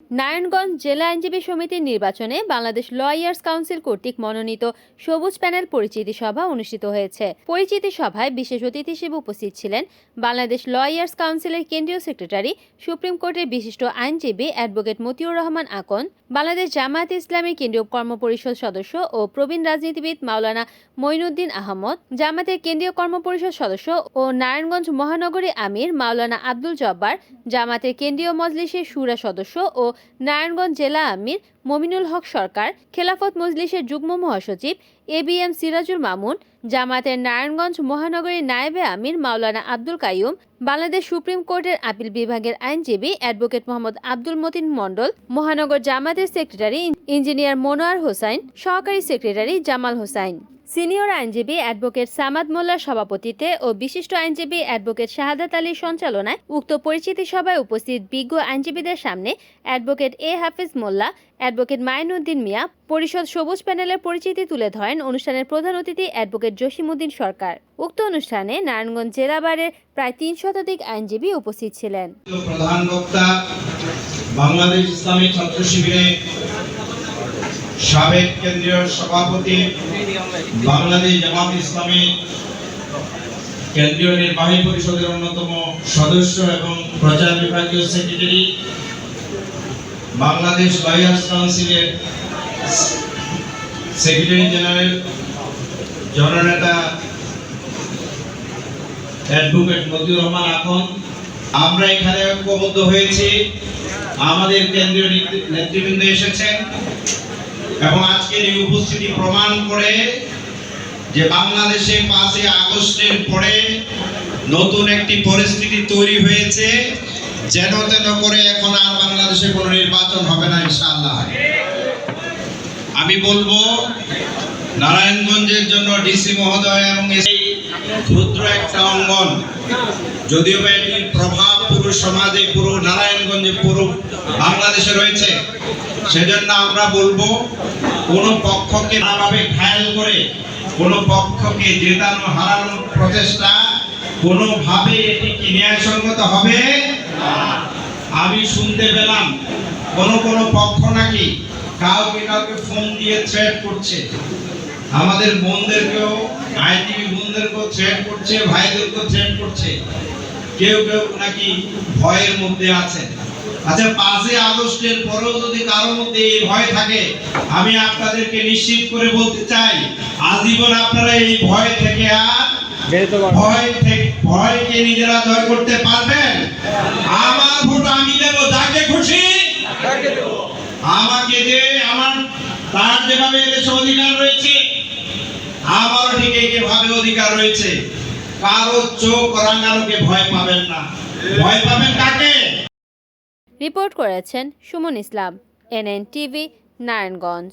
নারায়ণগঞ্জ জেলা আইনজীবী সমিতির নির্বাচনে বাংলাদেশ লয়ার্স কাউন্সিল কর্তৃক মনোনীত সবুজ প্যানেল পরিচিতি সভা অনুষ্ঠিত হয়েছে। পরিচিতি সভায় বিশেষ অতিথি হিসেবে উপস্থিত ছিলেন বাংলাদেশ লয়ার্স কাউন্সিলের কেন্দ্রীয় সেক্রেটারি, সুপ্রিম কোর্টের বিশিষ্ট আইনজীবী অ্যাডভোকেট মতিউর রহমান আকন, বাংলাদেশ জামায়াত ইসলামের কেন্দ্রীয় কর্মপরিষদ সদস্য ও প্রবীণ রাজনীতিবিদ মাওলানা মঈনুদ্দিন আহমদ জামাতের কেন্দ্রীয় কর্মপরিষদ সদস্য ও নারায়ণগঞ্জ মহানগরী আমির মাওলানা আব্দুল জব্বার জামাতের কেন্দ্রীয় মজলিসের সুরা সদস্য ও নারায়ণগঞ্জ জেলা আমির মমিনুল হক সরকার, খেলাফত মজলিসের যুগ্ম মহাসচিব A B M Sirajul Mamun জামাতের নারায়ণগঞ্জ মহানগরীর নায়েবে আমির মাওলানা আব্দুল কাইয়ুম, বাংলাদেশ সুপ্রিম কোর্টের আপিল বিভাগের আইনজীবী অ্যাডভোকেট মোহাম্মদ আব্দুল মতিন মণ্ডল, মহানগর জামাতের সেক্রেটারি ইঞ্জিনিয়ার মনোয়ার হোসাইন, সহকারী সেক্রেটারি জামাল হোসাইন। সিনিয়র আইনজীবী অ্যাডভোকেট সামাদ মোল্লার সভাপতিত্বে ও বিশিষ্ট আইনজীবী অ্যাডভোকেট শাহাদাত আলীর সঞ্চালনায় উক্ত পরিচিতি সভায় উপস্থিত বিজ্ঞ আইনজীবীদের সামনে advocate A Hafiz Molla, advocate Mainuddin Mia, পরিষদ সবুজ প্যানেলের পরিচিতি তুলে ধরেন অনুষ্ঠানের প্রধান অতিথি অ্যাডভোকেট জসিমুদ্দিন সরকার। উক্ত অনুষ্ঠানে নারায়ণগঞ্জ জেলা বারের প্রায় তিন শতাধিক আইনজীবী উপস্থিত ছিলেন। প্রধান বক্তা, বাংলাদেশ ইসলামী ছাত্র সাবেক কেন্দ্রীয় সভাপতি বাংলাদেশ জামাত ইসলামী কেন্দ্রীয় নির্বাহী পরিষদের অন্যতম সদস্য এবং প্রচার বিভাগীয় সেক্রেটারি বাংলাদেশ লয়ার্স কাউন্সিলের সেক্রেটারি জেনারেল জননেতা অ্যাডভোকেট মতিউর রহমান এখন। আমরা এখানে ঐক্যবদ্ধ হয়েছি। আমাদের কেন্দ্রীয় নেতৃ- নেতৃবৃন্দ এসেছেন। এবং আজকের এই উপস্থিতি প্রমাণ করে যে বাংলাদেশে পাঁচই আগস্টের পরে নতুন একটি পরিস্থিতি তৈরি হয়েছে, যেন তেন করে এখন আর বাংলাদেশে কোনো নির্বাচন হবে না, ইনশাআল্লাহ। আমি বলব, নারায়ণগঞ্জের জন্য ডিসি মহোদয় এবং ক্ষুদ্র একটা অঙ্গন। যদিও বা এটির প্রভাব পুরো সমাজে, পুরো নারায়ণগঞ্জে, পুরো বাংলাদেশে রয়েছে, সেজন্য আমরা বলব, কোন পক্ষকে নানাভাবে ঘায়াল করে, কোন পক্ষকে জেতানো হারানোর প্রচেষ্টা কোনোভাবে এটি কি ন্যায়সঙ্গত হবে আমি শুনতে পেলাম, কোন কোন পক্ষ নাকি কাউকে কাউকে ফোন দিয়ে থ্রেট করছে। আমাদের বোনদেরকেও আইটিভি বোনদেরকেও থ্রেট করছে ভাইদেরকেও থ্রেট করছে। কেউ কেউ নাকি ভয়ের মধ্যে আছে আচ্ছা পাঁচই আগস্টের পরেও যদি কারোর মধ্যে এই ভয় থাকে আমি আপনাদেরকে নিশ্চিত করে বলতে চাই আজীবন আপনারা এই ভয় থেকে আর ভয় থেকে ভয়কে নিজেরা জয় করতে পারবেন? আমার ভোট আমি দেব যাকে খুশি আমাকে যে আমার তার যেভাবে দেশে অধিকার রয়েছে আমারও ঠিক এইভাবে অধিকার রয়েছে। কারও চোখ রাঙানোকে ভয় পাবেন না। ভয় পাবেন কাকে? রিপোর্ট করেছেন Sumon Islam, N N TV, Narayanganj.